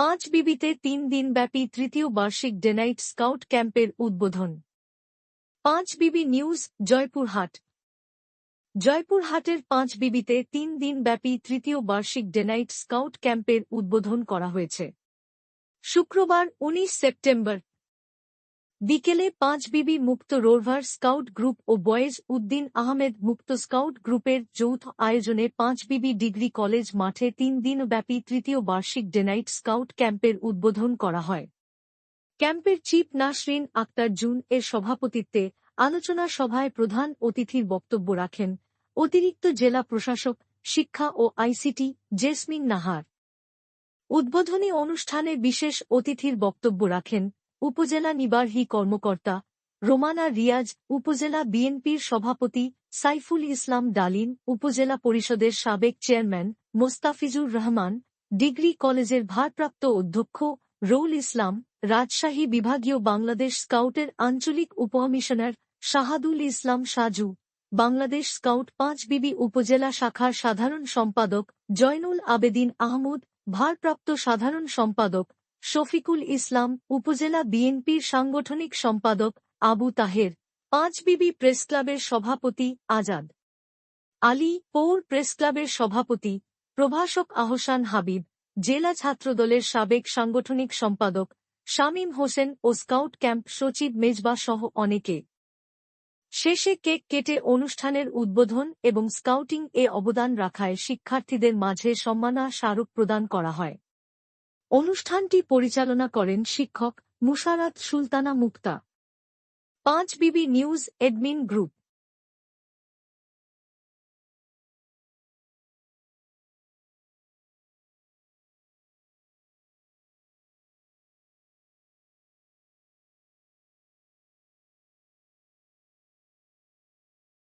পাঁচ বিবিতে তিন দিনব্যাপী তৃতীয় বার্ষিক ডেনাইট স্কাউট ক্যাম্পের উদ্বোধন। পাঁচ বিবি নিউজ, জয়পুরহাট। জয়পুরহাটের পাঁচ বিবিতে তিন দিনব্যাপী তৃতীয় বার্ষিক ডেনাইট স্কাউট ক্যাম্পের উদ্বোধন করা হয়েছে। শুক্রবার ১৯ সেপ্টেম্বর বিকেলে পাঁচ বিবি মুক্ত রোভার স্কাউট গ্রুপ ও বয়েজ উদ্দিন আহমেদ মুক্ত স্কাউট গ্রুপের যৌথ আয়োজনে পাঁচ বিবি ডিগ্রি কলেজ মাঠে তিন দিনব্যাপী তৃতীয় বার্ষিক ডেনাইট স্কাউট ক্যাম্পের উদ্বোধন করা হয়। ক্যাম্পের চিফ নাসরিন আক্তার জুন এর সভাপতিত্বে আলোচনা সভায় প্রধান অতিথির বক্তব্য রাখেন অতিরিক্ত জেলা প্রশাসক, শিক্ষা ও আইসিটি জেসমিন নাহার। উদ্বোধনী অনুষ্ঠানে বিশেষ অতিথির বক্তব্য রাখেন উপজেলা নিবার্হী কর্মকর্তা রোমানা রিয়াজ, উপজেলা বিএনপির সভাপতি সাইফুল ইসলাম ডালিন উপজেলা পরিষদের সাবেক চেয়ারম্যান মোস্তাফিজুর রহমান, ডিগ্রি কলেজের ভারপ্রাপ্ত অধ্যক্ষ রৌল ইসলাম, রাজশাহী বিভাগীয় বাংলাদেশ স্কাউটের আঞ্চলিক উপকমিশনার শাহাদুল ইসলাম সাজু, বাংলাদেশ স্কাউট পাঁচ বিবি উপজেলা শাখার সাধারণ সম্পাদক জয়নুল আবেদিন আহমদ, ভারপ্রাপ্ত সাধারণ সম্পাদক শফিকুল ইসলাম, উপজেলা বিএনপির সাংগঠনিক সম্পাদক, আবু তাহের, পাঁচ বিবি প্রেস ক্লাবের সভাপতি, আজাদ আলী, পৌর প্রেস ক্লাবের সভাপতি, প্রভাষক আহসান হাবিব, জেলা ছাত্রদলের সাবেক সাংগঠনিক সম্পাদক, শামীম হোসেন ও স্কাউট ক্যাম্প সচিব মেজবা সহ অনেকে। শেষে কেক কেটে অনুষ্ঠানের উদ্বোধন এবং স্কাউটিং এ অবদান রাখায় শিক্ষার্থীদের মাঝে সম্মানা স্মারক প্রদান করা হয়। অনুষ্ঠানটি পরিচালনা করেন শিক্ষক মুশারাত সুলতানা মুক্তা। পাঁচ বিবি নিউজ এডমিন গ্রুপ।